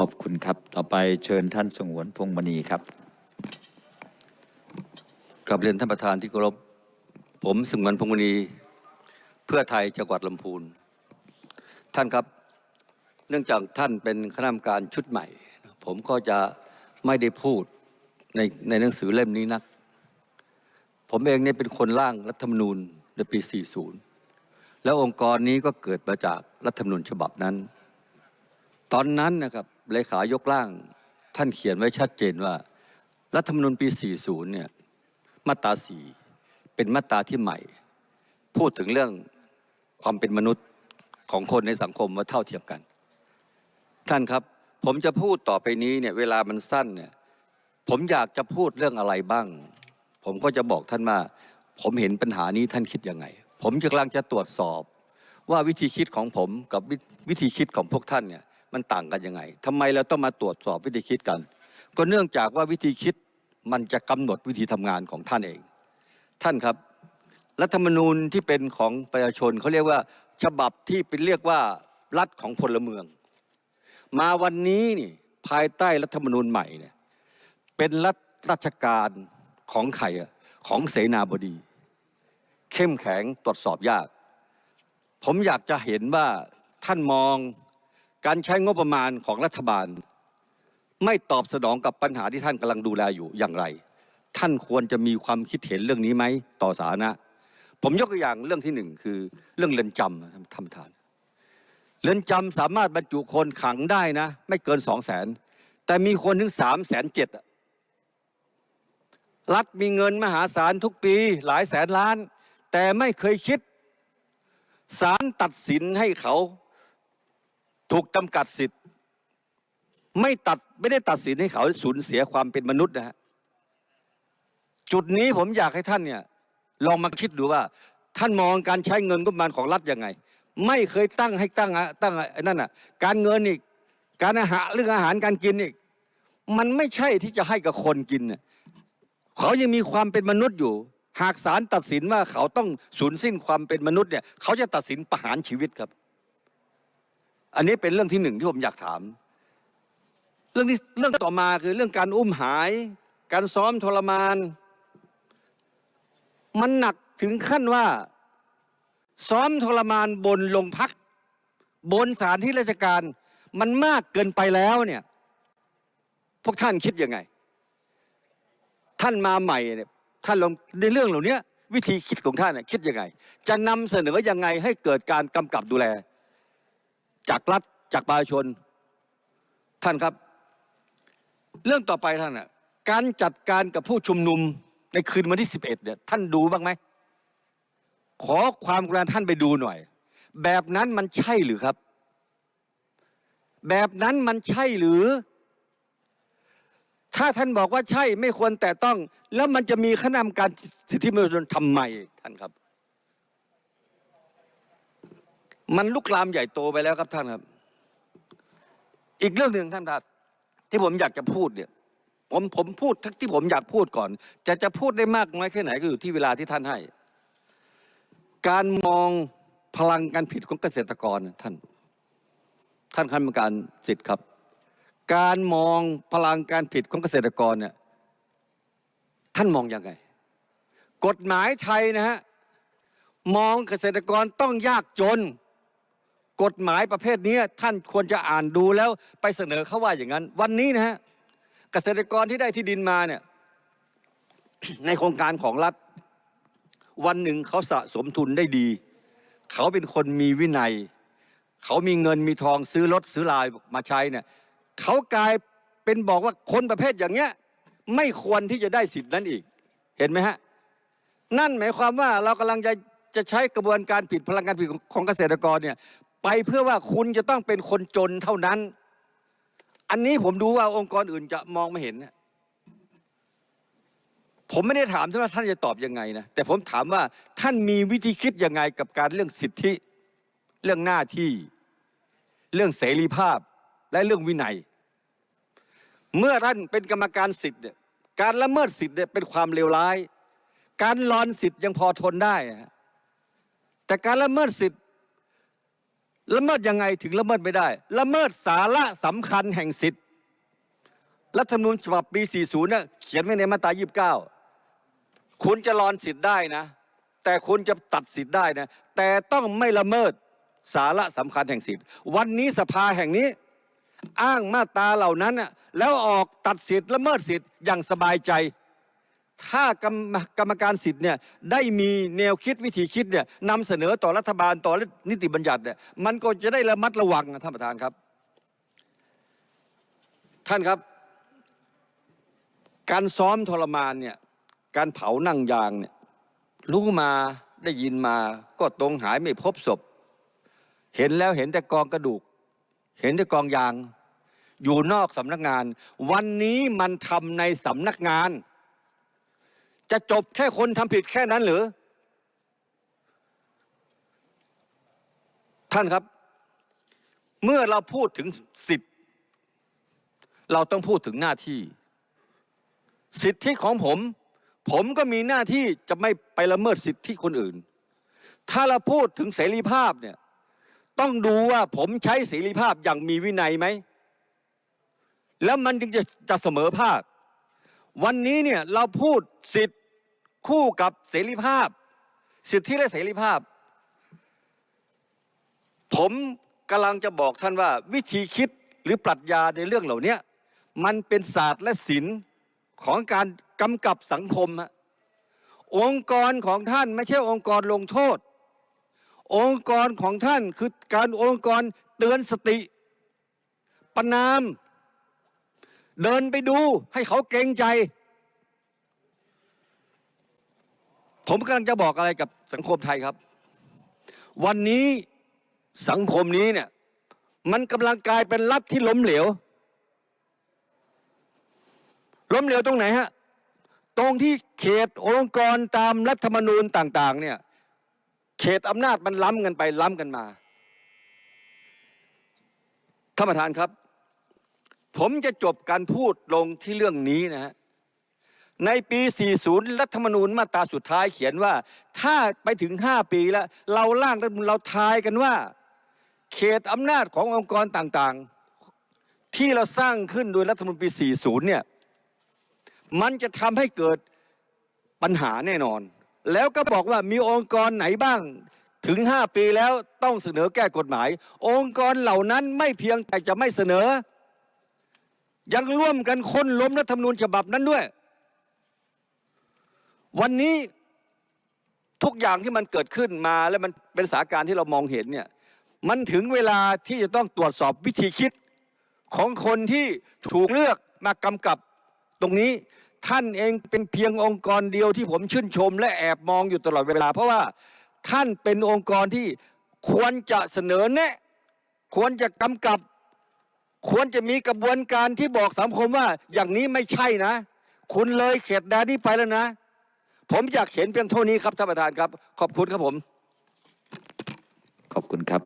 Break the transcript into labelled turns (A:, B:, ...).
A: ขอบคุณครับ ต่อไปเชิญท่านสงวนพงมณีครับ
B: กับเรียนท่านประธานที่เคารพ ผมสงวนพงมณี เพื่อไทยจังหวัดลำพูน ท่านครับ เนื่องจากท่านเป็นคณะกรรมการชุดใหม่ ผมก็จะไม่ได้พูดในในหนังสือเล่มนี้นัก ผมเองเนี่ยเป็นคนร่างรัฐธรรมนูญในปี 40 แล้วองค์กรนี้ก็เกิดมาจากรัฐธรรมนูญฉบับนั้น ตอนนั้นนะครับ เลขายกร่าง ท่านเขียนไว้ชัดเจนว่า รัฐธรรมนูญปี 40 เนี่ยมาตราสีเป็นมาตราที่ใหม่ พูดถึงเรื่องความเป็นมนุษย์ของคนในสังคมว่าเท่าเทียมกัน ท่านครับ ผมจะพูดต่อไปนี้เนี่ยเวลามันสั้นเนี่ยผมอยากจะพูดเรื่องอะไรบ้าง ผมก็จะบอกท่านว่าผมเห็นปัญหานี้ท่านคิดยังไง ผมกำลังจะตรวจสอบว่าวิธีคิดของผมกับววิธีคิดของพวกท่านเนี่ย มันต่างกันยังไงทำไมเราต้องมาตรวจสอบวิธีคิดกัน ก็เนื่องจากว่าวิธีคิดมันจะกำหนดวิธีทำงานของท่านเอง ท่านครับรัฐธรรมนูญที่เป็นของประชาชนเขาเรียกว่า ฉบับที่เป็นเรียกว่ารัฐของพลเมือง มาวันนี้นี่ภายใต้รัฐธรรมนูญใหม่เนี่ยเป็นรัฐราชการของใครอะของเสนาบดี เข้มแข็งตรวจสอบยาก ผมอยากจะเห็นว่าท่านมอง การใช้งบประมาณของรัฐบาล ไม่ตอบสนองกับปัญหาที่ท่านกำลังดูแลอยู่อย่างไร ท่านควรจะมีความคิดเห็นเรื่องนี้ไหมต่อสาธารณะผมยกตัวอย่างเรื่องที่หนึ่งคือเรื่องเรือนจำท่านประธานเรือนจำสามารถบรรจุคนขังได้นะ ไม่เกินสองแสนแต่มีคนถึงสามแสนเจ็ดรัฐมีเงินมหาศาลทุกปีหลายแสนล้าน แต่ไม่เคยคิดศาลตัดสินให้เขา ถูกจำกัดสิทธิ์ ไม่ตัดไม่ได้ตัดสินให้เขาสูญเสียความเป็นมนุษย์นะฮะจุดนี้ผมอยากให้ท่านเนี่ยลองมาคิดดูว่า ท่านมองการใช้เงินงบประมาณของรัฐยังไง ไม่เคยตั้งให้ตั้งอะตั้งไอ้นั่นอะ การเงินอีกการอาหารเรื่องอาหารการกินอีกมันไม่ใช่ที่จะให้กับคนกินเนี่ยเขายังมีความเป็นมนุษย์อยู่ หากศาลตัดสินว่าเขาต้องสูญสิ้นความเป็นมนุษย์เนี่ย เขาจะตัดสินประหารชีวิตครับ อันนี้เป็นเรื่องที่หนึ่งที่ผมอยากถาม เรื่องที่เรื่องต่อมาคือเรื่องการอุ้มหาย การซ้อมทรมาน มันหนักถึงขั้นว่า ซ้อมทรมานบนโรงพัก บนสถานที่ราชการ มันมากเกินไปแล้วเนี่ย พวกท่านคิดยังไง ท่านมาใหม่เนี่ยท่านลองในเรื่องเหล่านี้วิธีคิดของท่านน่ยคิดยังไง จะนำเสนอยังไงให้เกิดการกำกับดูแล จากรัฐจากประชาชน ท่านครับ เรื่องต่อไปท่านอะการจัดการกับผู้ชุมนุมในคืนวันที่ 11เนี่ยท่านดูบ้างไหมขอความกรุณาท่านไปดูหน่อย แบบนั้นมันใช่หรือครับ แบบนั้นมันใช่หรือ ถ้าท่านบอกว่าใช่ไม่ควรแต่ต้อง แล้วมันจะมีคณะกรรมการสิทธิมนุษยชนทำไมท่านครับ มันลุกลามใหญ่โตไปแล้วครับท่านครับ อีกเรื่องหนึ่งท่านท่านที่ผมอยากจะพูดเนี่ย ผมผมพูดทั้งที่ผมอยากพูดก่อน จะจะพูดได้มากน้อยแค่ไหนก็อยู่ที่เวลาที่ท่านให้ การมองพลังการผิดของเกษตรกรนะท่าน ท่านคณะกรรมการสิทธิ์ครับ การมองพลังการผิดของเกษตรกรเนี่ยท่านมองยังไง กฎหมายไทยนะฮะมองเกษตรกรต้องยากจน กฎหมายประเภทนี้ท่านควรจะอ่านดูแล้วไปเสนอเขาว่าอย่างนั้น วันนี้นะฮะเกษตรกรที่ได้ที่ดินมาเนี่ยในโครงการของรัฐ วันหนึ่งเขาสะสมทุนได้ดี เขาเป็นคนมีวินัย เขามีเงินมีทองซื้อรถซื้อลายมาใช้เนี่ยเขากลายเป็นบอกว่าคนประเภทอย่างเงี้ย ไม่ควรที่จะได้สิทธินั้นอีก เห็นไหมฮะนั่นหมายความว่าเรากำลังจะจะใช้กระบวนการผิดพลังการผิดของเกษตรกรเนี่ย ไปเพื่อว่าคุณจะต้องเป็นคนจนเท่านั้น อันนี้ผมดูว่าองค์กรอื่นจะมองไม่เห็น ผมไม่ได้ถามท่านว่าท่านจะตอบยังไงนะ แต่ผมถามว่าท่านมีวิธีคิดยังไงกับการเรื่องสิทธิ เรื่องหน้าที่ เรื่องเสรีภาพ และเรื่องวินัย เมื่อท่านเป็นกรรมการสิทธิ์เนี่ยการละเมิดสิทธิ์เนี่ยเป็นความเลวร้าย การลอนสิทธิ์ยังพอทนได้ แต่การละเมิดสิทธิ์ ละเมิดยังไงถึงละเมิดไม่ได้ ละเมิดสาระสำคัญแห่งสิทธิ์รัฐธรรมนูญฉบับปี 40เนี่ยเขียนไว้ในมาตรา 29 คุณจะรอนสิทธิ์ได้นะ แต่คุณจะตัดสิทธิ์ได้นะ แต่ต้องไม่ละเมิดสาระสำคัญแห่งสิทธิ์ วันนี้สภาแห่งนี้ อ้างมาตราเหล่านั้นน่ะแล้วออกตัดสิทธิ์ละเมิดสิทธิ์อย่างสบายใจ ถ้ากรรมกรมการสิทธิ์เนี่ยได้มีแนวคิดวิธีคิดเนี่ยนำเสนอต่อรัฐบาลต่อนิติบัญญัติเนี่ยมันก็จะได้ระมัดระวังนะท่านประธานครับ ท่านครับ การซ้อมทรมานเนี่ยการเผานั่งยางเนี่ยรู้มาได้ยินมาก็ตรงหายไม่พบศพ เห็นแล้วเห็นแต่กองกระดูก เห็นแต่กองยาง อยู่นอกสำนักงาน วันนี้มันทำในสำนักงาน จะจบแค่คนทำผิดแค่นั้นหรือ ท่านครับ เมื่อเราพูดถึงสิทธิ์ เราต้องพูดถึงหน้าที่ สิทธิของผม ผมก็มีหน้าที่จะไม่ไปละเมิดสิทธิคนอื่น ถ้าเราพูดถึงเสรีภาพเนี่ย ต้องดูว่าผมใช้เสรีภาพอย่างมีวินัยไหม แล้วมันจึงจะจะเสมอภาค วันนี้เนี่ยเราพูดสิทธิ์คู่กับเสรีภาพ สิทธิและเสรีภาพ ผมกำลังจะบอกท่านว่า วิธีคิดหรือปรัชญาในเรื่องเหล่านี้มันเป็นศาสตร์และศิลป์ของการกำกับสังคมฮะองค์กรของท่านไม่ใช่องค์กรลงโทษ องค์กรของท่านคือการองค์กรเตือนสติ ประนาม เดินไปดูให้เขาเกรงใจ ผมกำลังจะบอกอะไรกับสังคมไทยครับ วันนี้สังคมนี้เนี่ย มันกำลังกลายเป็นรัฐที่ล้มเหลว ล้มเหลวตรงไหนฮะ ตรงที่เขตองค์กรตามรัฐธรรมนูญต่าง ๆ เนี่ย เขตอำนาจมันล้ำกันไปล้ำกันมาท่านประธานครับ ผมจะจบการพูดลงที่เรื่องนี้นะฮะในปี 40 รัฐธรรมนูญมาตราสุดท้ายเขียนว่า ถ้าไปถึง 5 ปีแล้ว เราร่างรัฐมนูญเราทายกันว่า เขตอำนาจขององค์กรต่างๆ ที่เราสร้างขึ้นโดยรัฐธรรมนูญปี 40 เนี่ย มันจะทำให้เกิดปัญหาแน่นอน แล้วก็บอกว่ามีองค์กรไหนบ้างถึง 5 ปีแล้วต้องเสนอแก้กฎหมาย องค์กรเหล่านั้นไม่เพียงแต่จะไม่เสนอ ยังร่วมกันค้นล้มรัฐธรรมนูญฉบับนั้นด้วย วันนี้ทุกอย่างที่มันเกิดขึ้นมาและมันเป็นสาการที่เรามองเห็นเนี่ยมันถึงเวลาที่จะต้องตรวจสอบวิธีคิดของคนที่ถูกเลือกมากำกับตรงนี้ท่านเองเป็นเพียงองค์กรเดียวที่ผมชื่นชม และแอบมองอยู่ตลอดเวลา เพราะว่าท่านเป็นองค์กรที่ควรจะเสนอแนะ ควรจะกำกับ ควรจะมีกระบวนการที่บอกสังคมว่าอย่างนี้ไม่ใช่นะ คุณเลยเขตแดนนี้ไปแล้วนะ ผมอยากเห็นเพียงเท่านี้ครับท่านประธานครับ ขอบคุณครับผม
A: ขอบคุณครับ